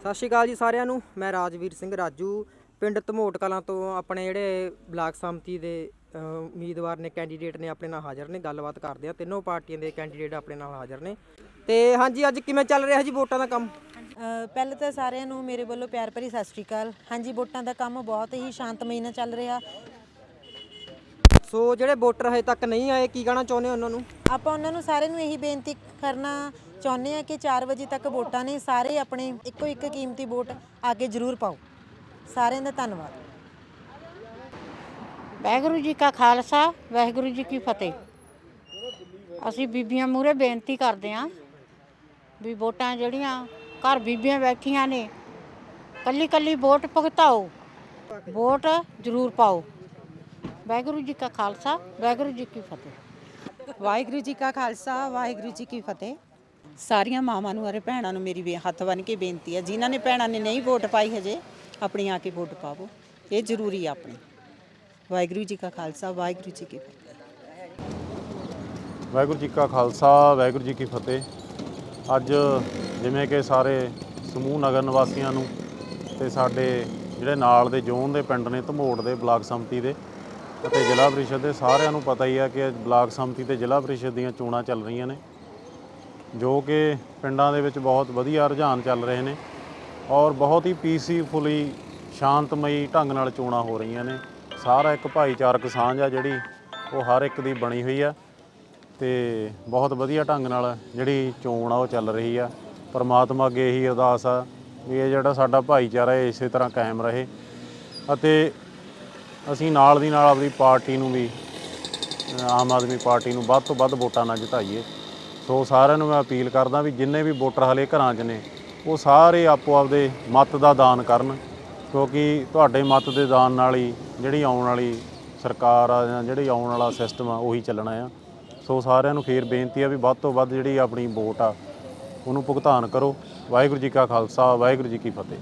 ਸਤਿ ਸ਼੍ਰੀ ਅਕਾਲ ਜੀ ਸਾਰਿਆਂ ਨੂੰ। ਮੈਂ ਰਾਜਵੀਰ ਸਿੰਘ ਰਾਜੂ ਪਿੰਡ ਧਮੋਟ ਕਲਾਂ ਤੋਂ ਆਪਣੇ ਜਿਹੜੇ ਬਲਾਕ ਸੰਮਤੀ ਦੇ ਉਮੀਦਵਾਰ ਨੇ ਕੈਂਡੀਡੇਟ ਨੇ ਆਪਣੇ ਨਾਲ ਹਾਜ਼ਰ ਨੇ। ਗੱਲਬਾਤ ਕਰਦੇ ਆ। ਤਿੰਨੋਂ ਪਾਰਟੀਆਂ ਦੇ ਕੈਂਡੀਡੇਟ ਆਪਣੇ ਨਾਲ ਹਾਜ਼ਰ ਨੇ। ਤੇ ਹਾਂਜੀ ਅੱਜ ਕਿਵੇਂ ਚੱਲ ਰਿਹਾ ਜੀ ਵੋਟਾਂ ਦਾ ਕੰਮ? ਅ, ਪਹਿਲਾਂ ਤਾਂ ਸਾਰਿਆਂ ਨੂੰ ਮੇਰੇ ਵੱਲੋਂ ਪਿਆਰ ਭਰੀ ਸਤਿ ਸ਼੍ਰੀ ਅਕਾਲ। ਹਾਂਜੀ ਵੋਟਾਂ ਦਾ ਕੰਮ ਬਹੁਤ ਹੀ ਸ਼ਾਂਤਮਈ ਨਾਲ ਚੱਲ ਰਿਹਾ। ਸੋ ਜਿਹੜੇ ਵੋਟਰ ਹਜੇ ਤੱਕ ਨਹੀਂ ਆਏ ਕੀ ਕਹਿਣਾ ਚਾਹੁੰਦੇ ਹੋ ਉਹਨਾਂ ਨੂੰ? ਆਪਾਂ ਉਹਨਾਂ ਨੂੰ ਸਾਰਿਆਂ ਨੂੰ ਇਹੀ ਬੇਨਤੀ ਕਰਨਾ ਚਾਹੁੰਦੇ ਆ ਕਿ 4 ਵਜੇ ਤੱਕ ਵੋਟਾਂ ਨੇ ਸਾਰੇ ਆਪਣੇ ਇੱਕੋ ਇੱਕ ਕੀਮਤੀ ਵੋਟ ਅੱਗੇ ਜ਼ਰੂਰ ਪਾਓ। ਸਾਰਿਆਂ ਦਾ ਧੰਨਵਾਦ। ਵਾਹਿਗੁਰੂ ਜੀ ਕਾ ਖਾਲਸਾ ਵਾਹਿਗੁਰੂ ਜੀ ਕੀ ਫਤਿਹ। ਅਸੀਂ ਬੀਬੀਆਂ ਮੂਰੇ ਬੇਨਤੀ ਕਰਦੇ ਆਂ ਵੀ ਵੋਟਾਂ ਜਿਹੜੀਆਂ ਘਰ ਬੀਬੀਆਂ ਬੈਠੀਆਂ ਨੇ ਕੱਲੀ ਕੱਲੀ ਵੋਟ ਭੁਗਤਾਓ ਵੋਟ ਜ਼ਰੂਰ ਪਾਓ। ਵਾਹਿਗੁਰੂ ਜੀ ਕਾ ਖਾਲਸਾ ਵਾਹਿਗੁਰੂ ਜੀ ਕੀ ਫਤਿਹ। ਵਾਹਿਗੁਰੂ ਜੀ ਕਾ ਖਾਲਸਾ ਵਾਹਿਗੁਰੂ ਜੀ ਕੀ ਫਤਿਹ। ਸਾਰੀਆਂ ਮਾਵਾਂ ਨੂੰ ਅਰੇ ਭੈਣਾਂ ਨੂੰ ਮੇਰੀ ਹੱਥ ਬੰਨ ਕੇ ਬੇਨਤੀ ਹੈ ਜਿਨ੍ਹਾਂ ਨੇ ਭੈਣਾਂ ਨੇ ਨਹੀਂ ਵੋਟ ਪਾਈ ਹਜੇ ਆਪਣੀ ਆ ਕੇ ਵੋਟ ਪਾਵੋ। ਇਹ ਜ਼ਰੂਰੀ ਆ ਆਪਣੀ। ਵਾਹਿਗੁਰੂ ਜੀ ਕਾ ਖਾਲਸਾ ਵਾਹਿਗੁਰੂ ਜੀ ਕੀ ਫਤਿਹ। ਵਾਹਿਗੁਰੂ ਜੀ ਕਾ ਖਾਲਸਾ ਵਾਹਿਗੁਰੂ ਜੀ ਕੀ ਫਤਿਹ। ਅੱਜ ਜਿਵੇਂ ਕਿ ਸਾਰੇ ਸਮੂਹ ਨਗਰ ਨਿਵਾਸੀਆਂ ਨੂੰ ਤੇ ਸਾਡੇ ਜਿਹੜੇ ਨਾਲ ਦੇ ਜ਼ੋਨ ਦੇ ਪਿੰਡ ਨੇ ਧਮੋੜ ਦੇ ਬਲਾਕ ਸੰਮਤੀ ਦੇ ਅਤੇ ਜ਼ਿਲ੍ਹਾ ਪਰਿਸ਼ਦ ਦੇ ਸਾਰਿਆਂ ਨੂੰ ਪਤਾ ਹੀ ਹੈ ਕਿ ਬਲਾਕ ਸੰਮਤੀ ਤੇ ਜ਼ਿਲ੍ਹਾ ਪਰਿਸ਼ਦ ਦੀਆਂ ਚੋਣਾਂ ਚੱਲ ਰਹੀਆਂ ਨੇ, ਜੋ ਕਿ ਪਿੰਡਾਂ ਦੇ ਵਿੱਚ ਬਹੁਤ ਵਧੀਆ ਰੁਝਾਨ ਚੱਲ ਰਹੇ ਨੇ ਔਰ ਬਹੁਤ ਹੀ ਪੀਸੀਫੁਲੀ ਸ਼ਾਂਤਮਈ ਢੰਗ ਨਾਲ ਚੋਣਾਂ ਹੋ ਰਹੀਆਂ ਨੇ। ਸਾਰਾ ਇੱਕ ਭਾਈਚਾਰਕ ਸਾਂਝ ਆ ਜਿਹੜੀ, ਉਹ ਹਰ ਇੱਕ ਦੀ ਬਣੀ ਹੋਈ ਆ ਤੇ ਬਹੁਤ ਵਧੀਆ ਢੰਗ ਨਾਲ ਜਿਹੜੀ ਚੋਣ ਆ, ਉਹ ਚੱਲ ਰਹੀ ਆ। ਪਰਮਾਤਮਾ ਅੱਗੇ ਇਹੀ ਅਰਦਾਸ ਆ, ਵੀ ਇਹ ਜਿਹੜਾ ਸਾਡਾ ਭਾਈਚਾਰਾ ਇਸੇ ਤਰ੍ਹਾਂ ਕਾਇਮ ਰਹੇ ਅਤੇ ਅਸੀਂ ਨਾਲ ਦੀ ਨਾਲ ਆਪਣੀ ਪਾਰਟੀ ਨੂੰ ਵੀ ਆਮ ਆਦਮੀ ਪਾਰਟੀ ਨੂੰ ਵੱਧ ਤੋਂ ਵੱਧ ਵੋਟਾਂ ਨਾਲ ਜਿਤਾਈਏ। ਸੋ ਸਾਰਿਆਂ ਨੂੰ ਮੈਂ ਅਪੀਲ ਕਰਦਾ ਵੀ ਜਿੰਨੇ ਵੀ ਵੋਟਰ ਹਲੇ ਘਰਾਂ 'ਚ ਨੇ, ਉਹ ਸਾਰੇ ਆਪੋ ਆਪਦੇ ਮਤ ਦਾ ਦਾਨ ਕਰਨ, ਕਿਉਂਕਿ ਤੁਹਾਡੇ ਮਤ ਦੇ ਦਾਨ ਨਾਲ ਹੀ ਜਿਹੜੀ ਆਉਣ ਵਾਲੀ ਸਰਕਾਰ ਆ ਜਾਂ ਜਿਹੜੀ ਆਉਣ ਵਾਲਾ ਸਿਸਟਮ ਆ, ਉਹੀ ਚੱਲਣਾ ਆ। ਸੋ ਸਾਰਿਆਂ ਨੂੰ ਫੇਰ ਬੇਨਤੀ ਆ ਵੀ ਵੱਧ ਤੋਂ ਵੱਧ ਜਿਹੜੀ ਆਪਣੀ ਵੋਟ ਆ, ਉਹਨੂੰ ਭੁਗਤਾਨ ਕਰੋ। ਵਾਹਿਗੁਰੂ ਜੀ ਕਾ ਖਾਲਸਾ, ਵਾਹਿਗੁਰੂ ਜੀ ਕੀ ਫਤਿਹ।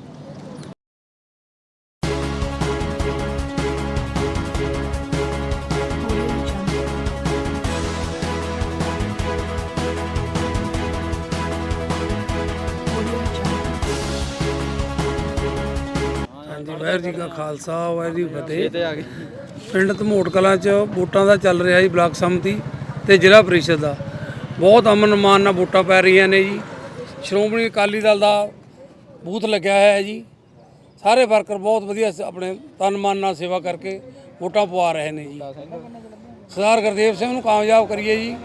ਖਾਲਸਾ ਵਾਹਿਗੁਰੂ ਜੀ ਫਤਿਹ। ਪਿੰਡ ਧਮੋਟ ਕਲਾਂ 'ਚ ਵੋਟਾਂ ਦਾ ਚੱਲ ਰਿਹਾ ਜੀ ਬਲਾਕ ਸੰਮਤੀ ਤੇ ਜ਼ਿਲ੍ਹਾ ਪ੍ਰੀਸ਼ਦ ਦਾ। ਬਹੁਤ ਅਮਨ ਮਾਨ ਨਾਲ ਵੋਟਾਂ ਪੈ ਰਹੀਆਂ ਨੇ ਜੀ। ਸ਼੍ਰੋਮਣੀ ਅਕਾਲੀ ਦਲ ਦਾ ਬੂਥ ਲੱਗਿਆ ਹੋਇਆ ਹੈ ਜੀ। ਸਾਰੇ ਵਰਕਰ ਬਹੁਤ ਵਧੀਆ ਸ- ਆਪਣੇ ਤਨ ਮਨ ਨਾਲ ਸੇਵਾ ਕਰਕੇ ਵੋਟਾਂ ਪਵਾ ਰਹੇ ਨੇ ਜੀ। ਸਰਦਾਰ ਗੁਰਦੇਵ ਸਿੰਘ ਨੂੰ ਕਾਮਯਾਬ ਕਰੀਏ ਜੀ।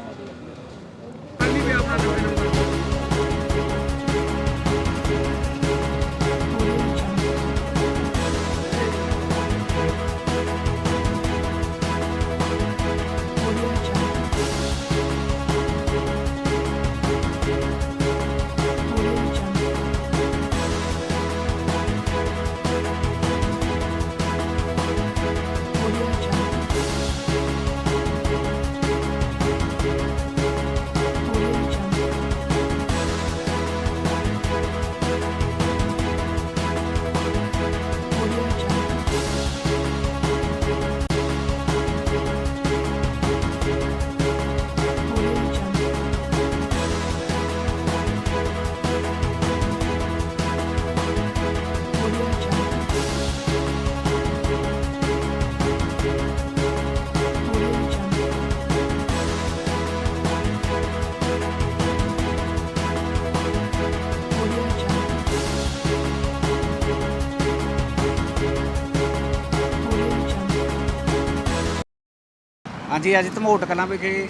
ਹਾਂਜੀ ਅੱਜ ਧਮੋਟ ਕਲਾਂ ਵਿਖੇ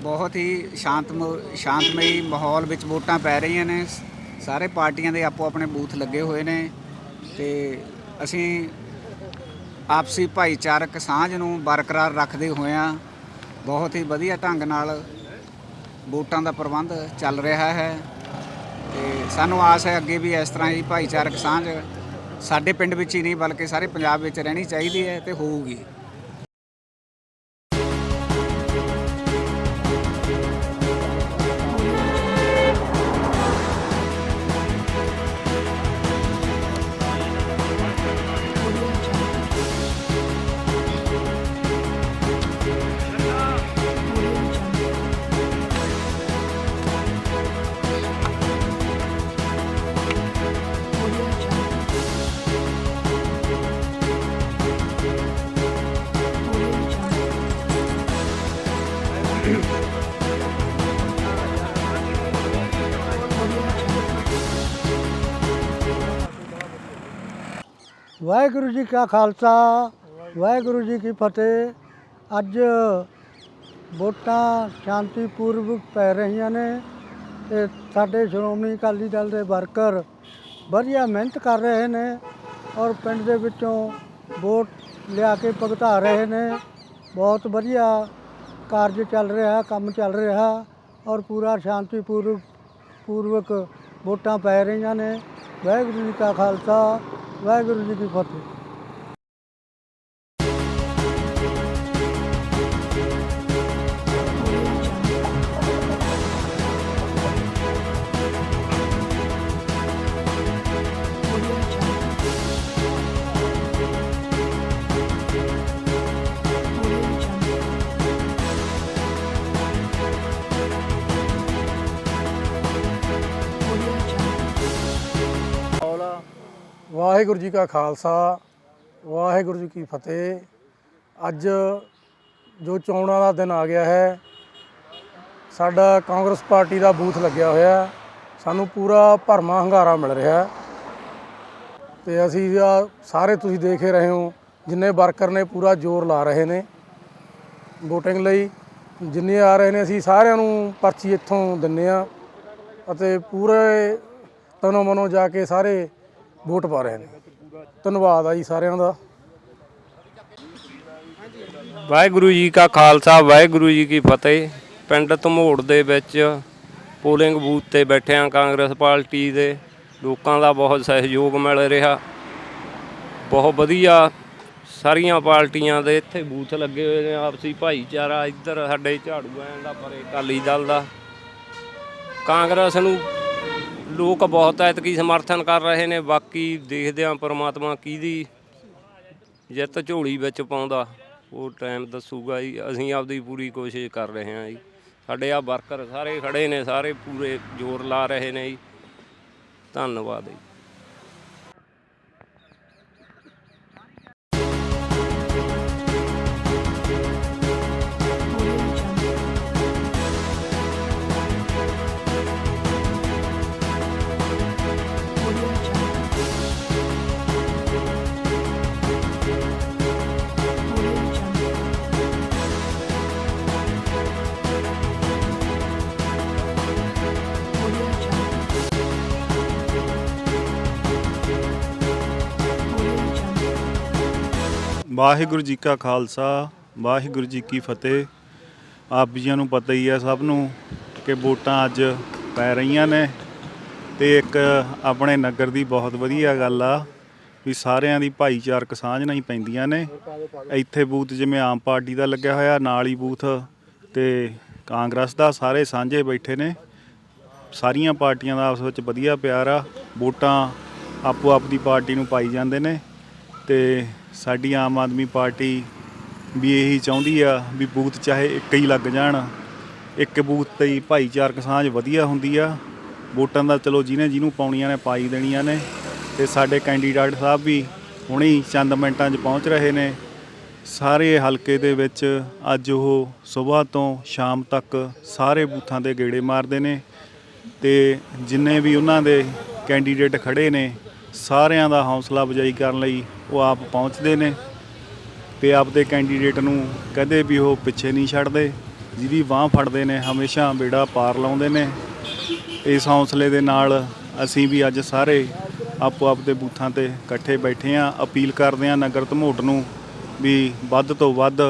ਬਹੁਤ ਹੀ ਸ਼ਾਂਤਮ ਸ਼ਾਂਤਮਈ ਮਾਹੌਲ ਵਿੱਚ ਵੋਟਾਂ ਪੈ ਰਹੀਆਂ ਨੇ। ਸਾਰੇ ਪਾਰਟੀਆਂ ਦੇ ਆਪੋ ਆਪਣੇ ਬੂਥ ਲੱਗੇ ਹੋਏ ਨੇ ਤੇ ਅਸੀਂ ਆਪਸੀ ਭਾਈਚਾਰਕ ਸਾਂਝ ਨੂੰ ਬਰਕਰਾਰ ਰੱਖਦੇ ਹੋਏ ਹੋਇਆਂ ਬਹੁਤ ਹੀ ਵਧੀਆ ਢੰਗ ਨਾਲ ਵੋਟਾਂ ਦਾ ਪ੍ਰਬੰਧ ਚੱਲ ਰਿਹਾ ਹੈ ਤੇ ਸਾਨੂੰ ਆਸ ਹੈ ਅੱਗੇ ਵੀ ਇਸ ਤਰ੍ਹਾਂ ਹੀ ਭਾਈਚਾਰਕ ਸਾਂਝ ਸਾਡੇ ਪਿੰਡ ਵਿੱਚ ਹੀ ਨਹੀਂ, ਬਲਕਿ ਸਾਰੇ ਪੰਜਾਬ ਵਿੱਚ ਰਹਿਣੀ ਚਾਹੀਦੀ ਹੈ ਤੇ ਹੋਊਗੀ। ਵਾਹਿਗੁਰੂ ਜੀ ਕਾ ਖਾਲਸਾ, ਵਾਹਿਗੁਰੂ ਜੀ ਕੀ ਫਤਿਹ। ਅੱਜ ਵੋਟਾਂ ਸ਼ਾਂਤੀਪੂਰਵਕ ਪੈ ਰਹੀਆਂ ਨੇ। ਤੇ ਸਾਡੇ ਸ਼੍ਰੋਮਣੀ ਅਕਾਲੀ ਦਲ ਦੇ ਵਰਕਰ ਵਧੀਆ ਮਿਹਨਤ ਕਰ ਰਹੇ ਨੇ ਔਰ ਪਿੰਡ ਦੇ ਵਿੱਚੋਂ ਵੋਟ ਲਿਆ ਕੇ ਭਗਤਾ ਰਹੇ ਨੇ। ਬਹੁਤ ਵਧੀਆ ਕਾਰਜ ਚੱਲ ਰਿਹਾ, ਕੰਮ ਚੱਲ ਰਿਹਾ ਔਰ ਪੂਰਾ ਸ਼ਾਂਤੀਪੂਰਵਕ ਪੂਰਵਕ ਵੋਟਾਂ ਪੈ ਰਹੀਆਂ ਨੇ। ਵਾਹਿਗੁਰੂ ਜੀ ਕਾ ਖਾਲਸਾ, ਵਾਹਿਗੁਰੂ ਜੀ ਕੀ ਫਤਿਹ। ਵਾਹਿਗੁਰੂ ਜੀ ਕਾ ਖਾਲਸਾ, ਵਾਹਿਗੁਰੂ ਜੀ ਕੀ ਫਤਿਹ। ਅੱਜ ਜੋ ਚੋਣਾਂ ਦਾ ਦਿਨ ਆ ਗਿਆ ਹੈ, ਸਾਡਾ ਕਾਂਗਰਸ ਪਾਰਟੀ ਦਾ ਬੂਥ ਲੱਗਿਆ ਹੋਇਆ ਸਾਨੂੰ ਪੂਰਾ ਭਰਮਾ ਹੰਗਾਰਾ ਮਿਲ ਰਿਹਾ ਹੈ। ਤੇ ਅਸੀਂ ਸਾਰੇ ਤੁਸੀਂ ਦੇਖ ਰਹੇ ਹੋ, ਜਿੰਨੇ ਵਰਕਰ ਨੇ ਪੂਰਾ ਜ਼ੋਰ ਲਾ ਰਹੇ ਨੇ। VOTING ਲਈ ਜਿੰਨੇ ਆ ਰਹੇ ਨੇ, ਅਸੀਂ ਸਾਰਿਆਂ ਨੂੰ ਪਰਚੀ ਇੱਥੋਂ ਦਿੰਨੇ ਆ। ਅਤੇ ਪੂਰੇ ਤਨੋ ਮਨੋ ਜਾ ਕੇ ਸਾਰੇ ਵੋਟ ਪਾ ਰਹੇ ਨੇ। ਧੰਨਵਾਦ ਆ ਜੀ ਸਾਰਿਆਂ ਦਾ। ਵਾਹਿਗੁਰੂ ਜੀ ਕਾ ਖਾਲਸਾ, ਵਾਹਿਗੁਰੂ ਜੀ ਕੀ ਫਤਿਹ। ਪਿੰਡ ਧਮੋੜ ਦੇ ਵਿੱਚ ਪੋਲਿੰਗ ਬੂਥ ਤੇ ਬੈਠਿਆਂ ਕਾਂਗਰਸ ਪਾਰਟੀ ਦੇ। ਲੋਕਾਂ ਦਾ ਬਹੁਤ ਸਹਿਯੋਗ ਮਿਲ ਰਿਹਾ। ਬਹੁਤ ਵਧੀਆ ਸਾਰੀਆਂ ਪਾਰਟੀਆਂ ਦੇ ਇੱਥੇ ਬੂਥ ਲੱਗੇ ਹੋਏ ਨੇ। ਆਪਸੀ ਭਾਈਚਾਰਾ ਇੱਧਰ ਸਾਡੇ ਝਾੜੂ ਐਂ ਦਾ ਪਰੇ ਅਕਾਲੀ ਦਲ ਦਾ। ਕਾਂਗਰਸ ਨੂੰ ਲੋਕ ਬਹੁਤ ਐਤਕੀ ਸਮਰਥਨ ਕਰ ਰਹੇ ਨੇ, ਬਾਕੀ ਦੇਖਦੇ ਹਾਂ ਪ੍ਰਮਾਤਮਾ ਕਿਹਦੀ ਜਿੱਤ ਝੋਲੀ ਵਿੱਚ ਪਾਉਂਦਾ, ਉਹ ਟਾਈਮ ਦੱਸੂਗਾ ਜੀ, ਅਸੀਂ ਆਪਦੀ ਪੂਰੀ ਕੋਸ਼ਿਸ਼ ਕਰ ਰਹੇ ਹਾਂ ਜੀ। ਸਾਡੇ ਆ ਵਰਕਰ ਸਾਰੇ ਖੜੇ ਨੇ, ਸਾਰੇ ਪੂਰੇ ਜ਼ੋਰ ਲਾ ਰਹੇ ਨੇ ਜੀ। ਧੰਨਵਾਦ ਜੀ। ਵਾਹਿਗੁਰੂ ਜੀ ਕਾ ਖਾਲਸਾ, ਵਾਹਿਗੁਰੂ ਜੀ ਕੀ ਫਤਿਹ। ਆਪ ਜੀਆਂ ਨੂੰ ਪਤਾ ਹੀ ਹੈ ਸਭ ਨੂੰ ਕਿ ਵੋਟਾਂ ਅੱਜ ਪੈ ਰਹੀਆਂ ਨੇ। ਤੇ ਇੱਕ ਆਪਣੇ ਨਗਰ ਦੀ ਬਹੁਤ ਵਧੀਆ ਗੱਲ ਆ ਵੀ ਸਾਰਿਆਂ ਦੀ ਭਾਈਚਾਰਕ ਸਾਂਝ ਨਾਲ ਹੀ ਪੈਂਦੀਆਂ ਨੇ। ਇੱਥੇ ਬੂਥ ਜਿਵੇਂ ਆਮ ਪਾਰਟੀ ਦਾ ਲੱਗਿਆ ਹੋਇਆ, ਨਾਲ ਹੀ ਬੂਥ ਤੇ ਕਾਂਗਰਸ ਦਾ, ਸਾਰੇ ਸਾਂਝੇ ਬੈਠੇ ਨੇ। ਸਾਰੀਆਂ ਪਾਰਟੀਆਂ ਦਾ ਆਪਸ ਵਿੱਚ ਵਧੀਆ ਪਿਆਰ ਆ। ਵੋਟਾਂ ਆਪੋ ਆਪ ਦੀ ਪਾਰਟੀ ਨੂੰ ਪਾਈ ਜਾਂਦੇ ਨੇ ਤੇ ਸਾਡੀ ਆਮ ਆਦਮੀ ਪਾਰਟੀ ਵੀ ਇਹੀ ਚਾਹੁੰਦੀ ਆ ਵੀ ਬੂਥ ਚਾਹੇ ਇੱਕ ਹੀ ਲੱਗ ਜਾਣ। ਇੱਕ ਬੂਥ ਤੇ ਹੀ ਭਾਈਚਾਰਕ ਸਾਂਝ ਵਧੀਆ ਹੁੰਦੀ ਆ। ਵੋਟਾਂ ਦਾ ਚਲੋ ਜਿਹਨੇ ਜਿਹਨੂੰ ਪਾਉਣੀਆਂ ਨੇ ਪਾਈ ਦੇਣੀਆਂ ਨੇ ਤੇ ਸਾਡੇ ਕੈਂਡੀਡੇਟ ਸਾਹਿਬ ਵੀ ਹੁਣੇ ਚੰਦ ਮਿੰਟਾਂ 'ਚ ਪਹੁੰਚ ਰਹੇ ਨੇ। ਸਾਰੇ ਹਲਕੇ ਦੇ ਵਿੱਚ ਅੱਜ ਉਹ ਸਵੇਰ ਤੋਂ ਸ਼ਾਮ ਤੱਕ ਸਾਰੇ ਬੂਥਾਂ ਦੇ ਗੇੜੇ ਮਾਰਦੇ ਨੇ ਤੇ ਜਿੰਨੇ ਵੀ ਉਹਨਾਂ ਦੇ ਕੈਂਡੀਡੇਟ ਖੜੇ ਨੇ, ਸਾਰਿਆਂ ਦਾ ਹੌਸਲਾ ਅਫਜ਼ਾਈ ਕਰਨ ਲਈ ਉਹ ਆਪ ਪਹੁੰਚਦੇ ਨੇ ਤੇ ਆਪਦੇ ਕੈਂਡੀਡੇਟ ਨੂੰ ਕਦੇ ਵੀ ਉਹ ਪਿੱਛੇ ਨਹੀਂ ਛੱਡਦੇ, ਜਿਹਦੀ ਬਾਹ ਫੜਦੇ ਨੇ, ਹਮੇਸ਼ਾ ਬੇੜਾ ਪਾਰ ਲਾਉਂਦੇ ਨੇ। ਇਸ ਹੌਸਲੇ ਦੇ ਨਾਲ ਅਸੀਂ ਵੀ ਅੱਜ ਸਾਰੇ ਆਪੋ ਆਪ ਦੇ ਬੂਥਾਂ ਤੇ ਇਕੱਠੇ ਬੈਠੇ ਆਂ ਅਪੀਲ ਕਰਦੇ ਆਂ ਨਗਰ ਧਮੋਟ ਨੂੰ ਵੀ ਵੱਧ ਤੋਂ ਵੱਧ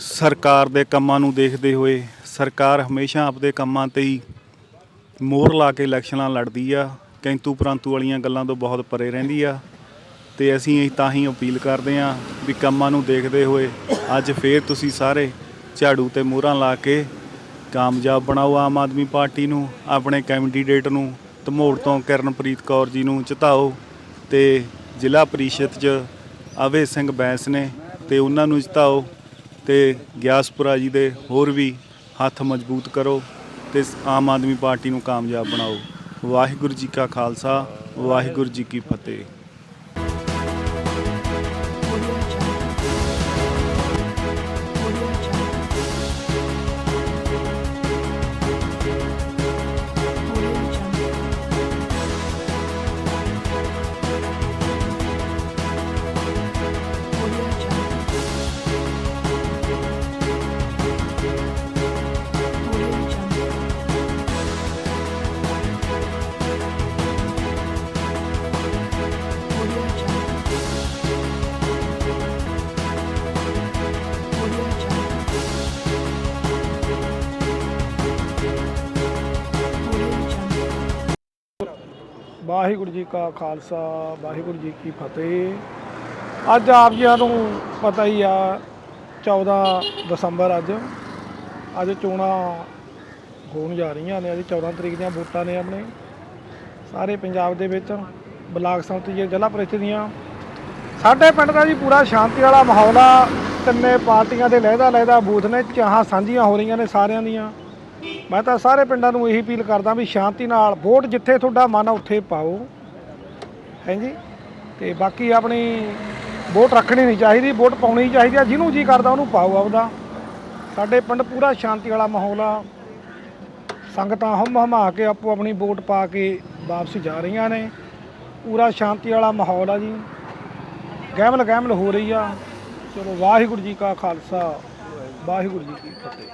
ਸਰਕਾਰ ਦੇ ਕੰਮਾਂ ਨੂੰ ਦੇਖਦੇ ਹੋਏ, ਸਰਕਾਰ ਹਮੇਸ਼ਾ ਆਪਦੇ ਕੰਮਾਂ ਤੇ ਹੀ ਮੋਹਰ ਲਾ ਕੇ ਇਲੈਕਸ਼ਨਾਂ ਲੜਦੀ ਆ। ਕਿੰਤੂ ਪਰੰਤੂ ਵਾਲੀਆਂ ਗੱਲਾਂ ਤੋਂ ਬਹੁਤ ਪਰੇ ਰਹਿੰਦੀ ਆ ਤੇ ਅਸੀਂ ਇਹ ਤਾਂ ਹੀ ਅਪੀਲ ਕਰਦੇ ਆ ਵੀ ਕੰਮਾਂ ਨੂੰ ਦੇਖਦੇ ਹੋਏ ਅੱਜ ਫੇਰ ਤੁਸੀਂ ਸਾਰੇ ਝਾੜੂ ਤੇ ਮੋਹਰਾਂ ਲਾ ਕੇ ਕਾਮਯਾਬ ਬਣਾਓ ਆਮ ਆਦਮੀ ਪਾਰਟੀ ਨੂੰ, ਆਪਣੇ ਕੈਂਡੀਡੇਟ ਨੂੰ, ਧਮੋੜ ਤੋਂ ਕਿਰਨਪ੍ਰੀਤ ਕੌਰ ਜੀ ਨੂੰ ਜਿਤਾਓ ਤੇ ਜ਼ਿਲ੍ਹਾ ਪਰਿਸ਼ਦ 'ਚ ਅਵੇ ਸਿੰਘ ਬੈਂਸ ਨੇ ਤੇ ਉਹਨਾਂ ਨੂੰ ਜਿਤਾਓ ਤੇ ਗਿਆਸਪੁਰਾ ਜੀ ਦੇ ਹੋਰ ਵੀ ਹੱਥ ਮਜ਼ਬੂਤ ਕਰੋ ਤੇ ਆਮ ਆਦਮੀ ਪਾਰਟੀ ਨੂੰ ਕਾਮਯਾਬ ਬਣਾਓ। ਵਾਹਿਗੁਰੂ ਜੀ ਕਾ ਖਾਲਸਾ, ਵਾਹਿਗੁਰੂ ਜੀ ਕੀ ਫਤਿਹ। ਵਾਹਿਗੁਰੂ ਜੀ ਕਾ ਖਾਲਸਾ, ਵਾਹਿਗੁਰੂ ਜੀ ਕੀ ਫਤਿਹ। ਅੱਜ ਆਪ ਜੀਆਂ ਨੂੰ ਪਤਾ ਹੀ ਆ 14 ਦਸੰਬਰ ਅੱਜ। ਅੱਜ ਚੋਣਾਂ ਹੋਣ ਜਾ ਰਹੀਆਂ ਨੇ, ਅੱਜ 14 ਤਰੀਕ ਦੀਆਂ ਵੋਟਾਂ ਨੇ ਆਪਣੇ। ਸਾਰੇ ਪੰਜਾਬ ਦੇ ਵਿੱਚ ਬਲਾਕ ਸੰਮਤੀ ਦੀਆਂ, ਜ਼ਿਲ੍ਹਾ ਪ੍ਰੀਸ਼ਦ ਦੀਆਂ। ਸਾਡੇ ਪਿੰਡ ਦਾ ਜੀ ਪੂਰਾ ਸ਼ਾਂਤੀ ਵਾਲਾ ਮਾਹੌਲ ਆ। ਤਿੰਨੇ ਪਾਰਟੀਆਂ ਦੇ ਲਹਿਦਾ ਲਹਿਦਾ ਬੂਥ ਨੇ, ਚਾਹਾਂ ਸਾਂਝੀਆਂ ਹੋ ਰਹੀਆਂ ਨੇ ਸਾਰਿਆਂ ਦੀਆਂ। ਮੈਂ ਤਾਂ ਸਾਰੇ ਪਿੰਡਾਂ ਨੂੰ ਇਹੀ ਅਪੀਲ ਕਰਦਾ ਵੀ ਸ਼ਾਂਤੀ ਨਾਲ ਵੋਟ ਜਿੱਥੇ ਤੁਹਾਡਾ ਮਨ ਆ ਉੱਥੇ ਪਾਓ। ਹਾਂਜੀ ਤੇ ਬਾਕੀ ਆਪਣੀ ਵੋਟ ਰੱਖਣੀ ਨਹੀਂ ਚਾਹੀਦੀ, ਵੋਟ ਪਾਉਣੀ ਚਾਹੀਦੀ ਆ ਜਿਹਨੂੰ ਜੀ ਕਰਦਾ ਉਹਨੂੰ ਪਾਓ ਆਪਦਾ। ਸਾਡੇ ਪਿੰਡ ਪੂਰਾ ਸ਼ਾਂਤੀ ਵਾਲਾ ਮਾਹੌਲ ਆ। ਸੰਗਤਾਂ ਹਮ ਹਮਾ ਕੇ ਆਪੋ ਆਪਣੀ ਵੋਟ ਪਾ ਕੇ ਵਾਪਸ ਜਾ ਰਹੀਆਂ ਨੇ। ਪੂਰਾ ਸ਼ਾਂਤੀ ਵਾਲਾ ਮਾਹੌਲ ਆ ਜੀ। ਗਹਿਮਲ ਗਹਿਮਲ ਹੋ ਰਹੀ ਆ। ਚਲੋ ਵਾਹਿਗੁਰੂ ਜੀ ਕਾ ਖਾਲਸਾ, ਵਾਹਿਗੁਰੂ ਜੀ ਕੀ ਫਤਿਹ।